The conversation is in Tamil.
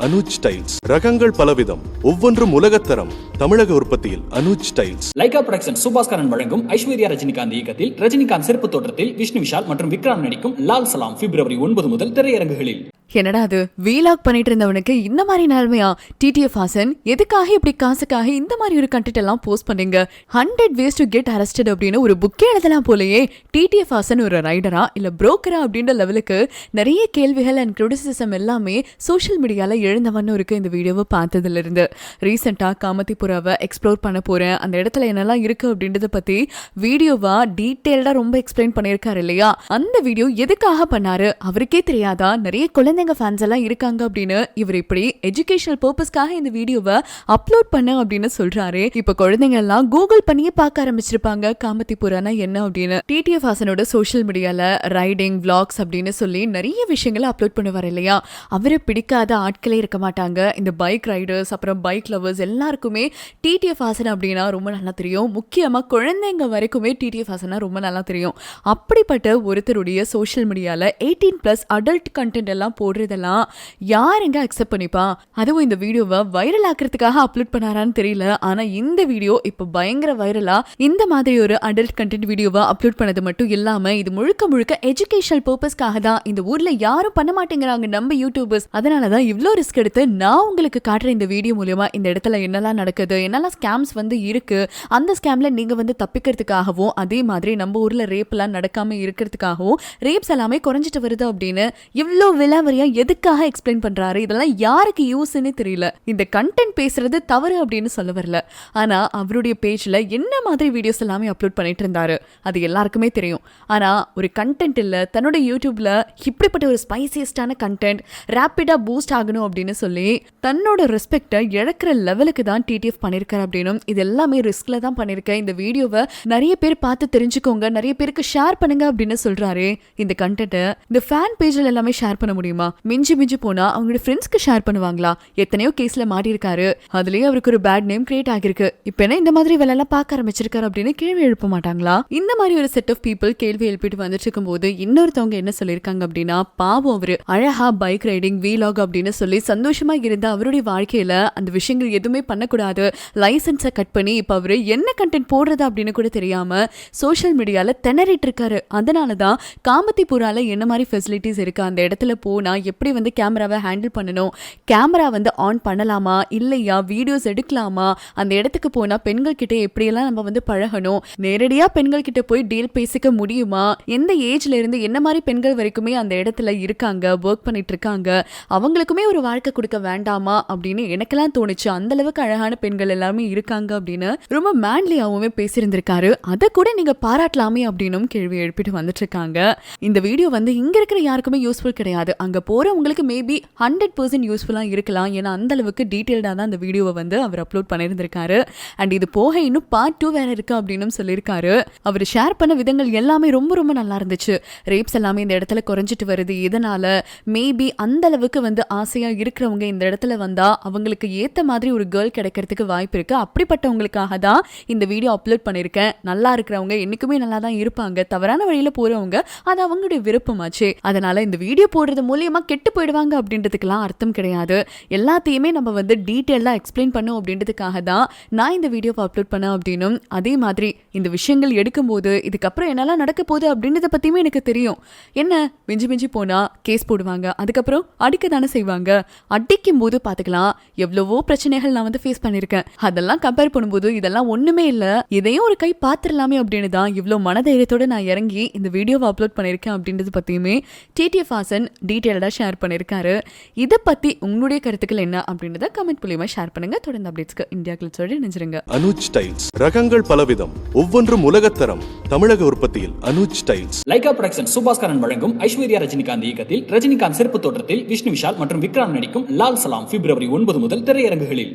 அனுஜ் டைல்ஸ். ரகங்கள் பலவிதம். ஒவ்வொன்றும் உலகத்தரம் தமிழக உற்பத்தியில் Anuj tiles. Lyca production Subaskaran வழங்கும் ஐஸ்வர்யா ரஜினிகாந்த் இயக்கத்தில் ரஜினிகாந்த் சிறப்பு தோற்றத்தில் விஷ்ணு விஷால் மற்றும் விக்ரம் நடிக்கும் லால் சலாம் பிப்ரவரி ஒன்பது முதல் திரையரங்குகளில். என்னடா அது? வீலாக் பண்ணிட்டு இருந்தவனுக்கு இந்த மாதிரி நிலைமையா டிடிஎஃப் ஹாசன் எதுக்காக இப்படி காசுக்காக இந்த மாதிரி ஒரு கண்டென்ட் எல்லாம் போஸ்ட் பண்ணீங்க? Hundred ways to get arrested அப்படின்னு ஒரு புக்கே எழுதலாம் போலயே. டிடிஎஃப் ஹாசன் ஒரு ரைடரா இல்ல புரோக்கரா அப்படின்ற லெவலுக்கு நிறைய கேள்விகள் அண்ட் கிரிட்டிசிசம் எல்லாமே சோஷியல் மீடியால எழுந்தவன்னு இருக்கு இந்த வீடியோவை பார்த்ததுல இருந்து ரீசெண்டா காமத்திபுராவை எக்ஸ்ப்ளோர் பண்ண போறேன். அந்த இடத்துல என்னெல்லாம் இருக்கு அப்படின்றத பத்தி வீடியோவா டீட்டெயில்டா ரொம்ப எக்ஸ்பிளைன் பண்ணியிருக்காரு இல்லையா? அந்த வீடியோ எதுக்காக பண்ணாரு? அவருக்கே தெரியாதா? நிறைய குழந்தைங்க ஃபேன்ஸ் எல்லாம் இருக்காங்க அப்படின்னு இவர் இப்படி எஜுகேஷனல் பர்பஸ்க்காக இந்த வீடியோவை அப்லோட் பண்ண அப்படின்னு சொல்றாரு. இப்போ குழந்தைங்க எல்லாம் கூகுள் பண்ணியே பார்க்க ஆரம்பிச்சிருப்பாங்க. காமத்திபுரானா என்ன அப்படின்னு. டிடிஎஃப் ஹாசனோட சோஷியல் மீடியால ரைடிங் விளாக்ஸ் அப்படின்னு சொல்லி நிறைய விஷயங்களை அப்லோட் பண்ணுவார் இல்லையா? அவரை பிடிக்காத ஆட்களே இருக்க மாட்டாங்க. இந்த பைக் ரைடர்ஸ் அப்புறம் பைக் லவர்ஸ் எல்லாருக்குமே டிடிஎஃப் ஹாசன் அப்படின்னா ரொம்ப நல்லா தெரியும். முக்கியமா குழந்தைங்க வரைக்குமே டிடிஎஃப் ஹாசனா ரொம்ப நல்லா தெரியும். அப்படிப்பட்ட ஒருத்தருடைய சோஷியல் மீடியால எயிட்டீன் பிளஸ் அடல்ட் கண்டென்ட் எல்லாம் போடுறதெல்லாம் யாருங்க அக்செப்ட் பண்ணிப்பா? அதுவும் இந்த வீடியோவை வைரல் ஆக்குறதுக்காக அப்லோட் பண்ணாரான்னு தெரியல. ஆனா இந்த வீடியோ இப்போ பயங்கர வைரலா இந்த மாதிரி ஒரு அடல்ட் கண்டென்ட் வீடியோவை அப்லோட் பண்ணது மட்டும் இல்லாம இது முழுக்க முழுக்க எஜுகேஷனல் பர்பஸ்க்காக தான். இந்த ஊர்ல யாரும் பண்ண மாட்டேங்கிறாங்க நம்ம யூடியூபர்ஸ் அதனால தான் இவ்வளோ ரிஸ்க் எடுத்து நான் உங்களுக்கு காட்டுற இந்த வீடியோ மூலியமா இந்த இடத்துல என்னெல்லாம் நடக்குது என்னெல்லாம் ஸ்கேம்ஸ் வந்து இருக்கு அந்த ஸ்கேம்ல நீங்க வந்து தப்பிக்கிறதுக்காகவும் அதே மாதிரி நம்ம ஊர்ல ரேப்லாம் நடக்காம இருக்கிறதுக்காகவும் ரேப்ஸ் எல்லாமே குறைஞ்சிட்டு வருது அப்படின்னு இவ்வளோ விலாவரியா எதுக்காக எக்ஸ்பிளைன் பண்றாரு? இதெல்லாம் யாருக்கு யூஸ்ன்னு தெரியல. இந்த கண்டென்ட் பேசுறது தவறு அப்படின்னு சொல்ல வரல. ஆனா அவருடைய பேஜ்ல என்ன மாதிரி வீடியோஸ் எல்லாமே அப்லோட் பண்ணிட்டு இருந்தாரு? அது எல்லாருக்குமே தெரியும். ஆனா ஒரு கண்டென்ட் இல்ல தன்னோட யூடியூப்ல இப்படிப்பட்ட ஒரு ஸ்பைசியஸ்டான கண்டென்ட் ரேப்பிடா பூஸ்ட் ஆகணும் அப்படின்னு சொல்லி தன்னோட ரெஸ்பெக்டை இழக்கிற லெவலுக்கு தான் டிடிஎஃப் பண்ணியிருக்காரு அப்படின்னும் இது எல்லாமே ரிஸ்க்ல தான் பண்ணியிருக்கேன் இந்த வீடியோவை நிறைய பேர் பார்த்து தெரிஞ்சுக்கோங்க நிறைய பேருக்கு ஷேர் பண்ணுங்க அப்படின்னு சொல்றாரு. இந்த கண்டென்ட்டை இந்த ஃபேன் பேஜ்ல எல்லாமே ஷேர் பண்ண முடியுமா? மிஞ்சி மிஞ்சி போனா அவங்களோட ஃப்ரெண்ட்ஸ்க்கு ஷேர் பண்ணுவாங்களா? எத்தனையோ கேஸ்ல மாட்டி அதுலயும் அதுலயே அவருக்கு ஒரு பேட் நேம் கிரியேட் ஆகிருக்கு இப்ப என்ன இந்த மாதிரி வேலை எல்லாம் பார்க்க ஆரம்பிச்சிருக்காரு அப்படின்னு கேள்வி எழுப்ப மாட்டாங்களா? இந்த மாதிரி ஒரு செட் ஆஃப் பீப்புள் கேள்வி எழுப்பிட்டு வந்துட்டு இருக்கும்போது இன்னொருத்தவங்க என்ன சொல்லியிருக்காங்க அப்படின்னா பாவம் அவரு. அழகா பைக் ரைடிங் வீலாக் அப்படின்னு சொல்லி சந்தோஷமா இருந்த அவருடைய வாழ்க்கையில அந்த விஷயங்கள் எதுவுமே பண்ணக்கூடாது. லைசன்ஸை கட் பண்ணி இப்ப அவரு என்ன கண்டென்ட் போடுறது அப்படின்னு கூட தெரியாம சோஷியல் மீடியால திணறிட்டு இருக்காரு. அதனால தான் காமத்திபுரால என்ன மாதிரி ஃபெசிலிட்டிஸ் இருக்கு? அந்த இடத்துல போனா எப்படி வந்து கேமராவை ஹேண்டில் பண்ணணும்? கேமரா வந்து ஆன் பண்ணலாமா? இல்லையா? வீடியோஸ் எடுக்கலாமா? அந்த இடத்துக்கு போனா பெண்கள் கிட்ட எப்படியெல்லாம் நம்ம வந்து பழகணும்? நேரடியா பெண்கள் கிட்ட போய் டீல் பேசிக்க முடியுமா? எந்த ஏஜ்ல இருந்து என்ன மாதிரி பெண்கள் வரைக்குமே அந்த இடத்துல இருக்காங்க ஒர்க் பண்ணிட்டு இருக்காங்க அவங்களுக்குமே ஒரு வாழ்க்கை கொடுக்க வேண்டாமா? அப்படின்னு எனக்கெல்லாம் தோணுச்சு. அந்த அளவுக்கு அழகான பெண்கள் எல்லாமே இருக்காங்க அப்படின்னு ரொம்ப மேன்லியாகவுமே பேசியிருந்திருக்காரு. அதை கூட நீங்க பாராட்டலாமே அப்படின்னும் கேள்வி எழுப்பிட்டு வந்துட்டு இருக்காங்க இந்த வீடியோ வந்து இங்க இருக்கிற யாருக்குமே யூஸ்ஃபுல் கிடையாது. அங்க போகிறவங்களுக்கு மேபி ஹண்ட்ரட் பர்சன்ட் யூஸ்ஃபுல்லாக இருக்கலாம். ஏன்னா அந்தளவுக்கு டீட்டெயில்டாக தான் அந்த வீடியோவை வந்து அவர் அப்லோட் பண்ணியிருந்திருக்காரு அண்ட் இது போக இன்னும் பார்ட் டூ வேற இருக்கு அப்படின்னு சொல்லியிருக்காரு அவர் ஷேர் பண்ண விதங்கள் எல்லாமே ரொம்ப ரொம்ப நல்லா இருந்துச்சு. ரேப்ஸ் எல்லாமே இந்த இடத்துல குறைஞ்சிட்டு வருது. இதனால மேபி அந்தளவுக்கு வந்து ஆசையாக இருக்கிறவங்க இந்த இடத்துல வந்தால் அவங்களுக்கு ஏற்ற மாதிரி ஒரு கேர்ள் கிடைக்கிறதுக்கு வாய்ப்பு இருக்குது அப்படிப்பட்டவங்களுக்காக தான் இந்த வீடியோ அப்லோட் பண்ணியிருக்கேன் நல்லா இருக்கிறவங்க என்னைக்குமே நல்லா தான் இருப்பாங்க. தவறான வழியில் போகிறவங்க அது அவங்களுடைய விருப்பமாச்சே. அதனால இந்த வீடியோ போடுறது சீக்கிரமாக கெட்டு போயிடுவாங்க அப்படின்றதுக்கெல்லாம் அர்த்தம் கிடையாது. எல்லாத்தையுமே நம்ம வந்து டீட்டெயிலாக எக்ஸ்பிளைன் பண்ணும் அப்படின்றதுக்காக தான் நான் இந்த வீடியோவை அப்லோட் பண்ணேன் அப்படின்னும் அதே மாதிரி இந்த விஷயங்கள் எடுக்கும்போது இதுக்கப்புறம் என்னெல்லாம் நடக்க போகுது அப்படின்றத பற்றியுமே எனக்கு தெரியும். என்ன? மிஞ்சி மிஞ்சி போனால் கேஸ் போடுவாங்க அதுக்கப்புறம் அடிக்க தானே செய்வாங்க. அடிக்கும் போது பார்த்துக்கலாம் எவ்வளவோ பிரச்சனைகள் நான் வந்து ஃபேஸ் பண்ணியிருக்கேன் அதெல்லாம் கம்பேர் பண்ணும்போது இதெல்லாம் ஒன்றுமே இல்லை. இதையும் ஒரு கை பார்த்துடலாமே அப்படின்னு தான் இவ்வளோ மனதைரியத்தோடு நான் இறங்கி இந்த வீடியோவை அப்லோட் பண்ணியிருக்கேன் அப்படின்றது பற்றியுமே டிடிஎஃப் ஹாசன் டீட்டெயில்டாக ஷேர் பண்ணியிருக்காரு. இதை பற்றி உங்களுடைய கருத்துக்கள் என்ன அப்படின்றத கமெண்ட் மூலியமாக ஷேர் பண்ணுங்க. தொடர்ந்து அப்டேட்ஸ்க்கு இந்தியா கிளிச்சோட நினைச்சிருங்க அனுஜ் டைல்ஸ் ரகங்கள் பலவிதம் ஒவ்வொன்றும் உலகத்தரம். தமிழக உற்பத்தியில் Anuj tiles. Lyca production Subaskaran வழங்கும் ஐஸ்வர்யா ரஜினிகாந்த் இயக்கத்தில் ரஜினிகாந்த் சிறப்பு தோற்றத்தில் விஷ்ணு விஷால் மற்றும் விக்ராம் நடிக்கும் லால் சலாம் பிப்ரவரி ஒன்பது முதல் திரையரங்குகளில்.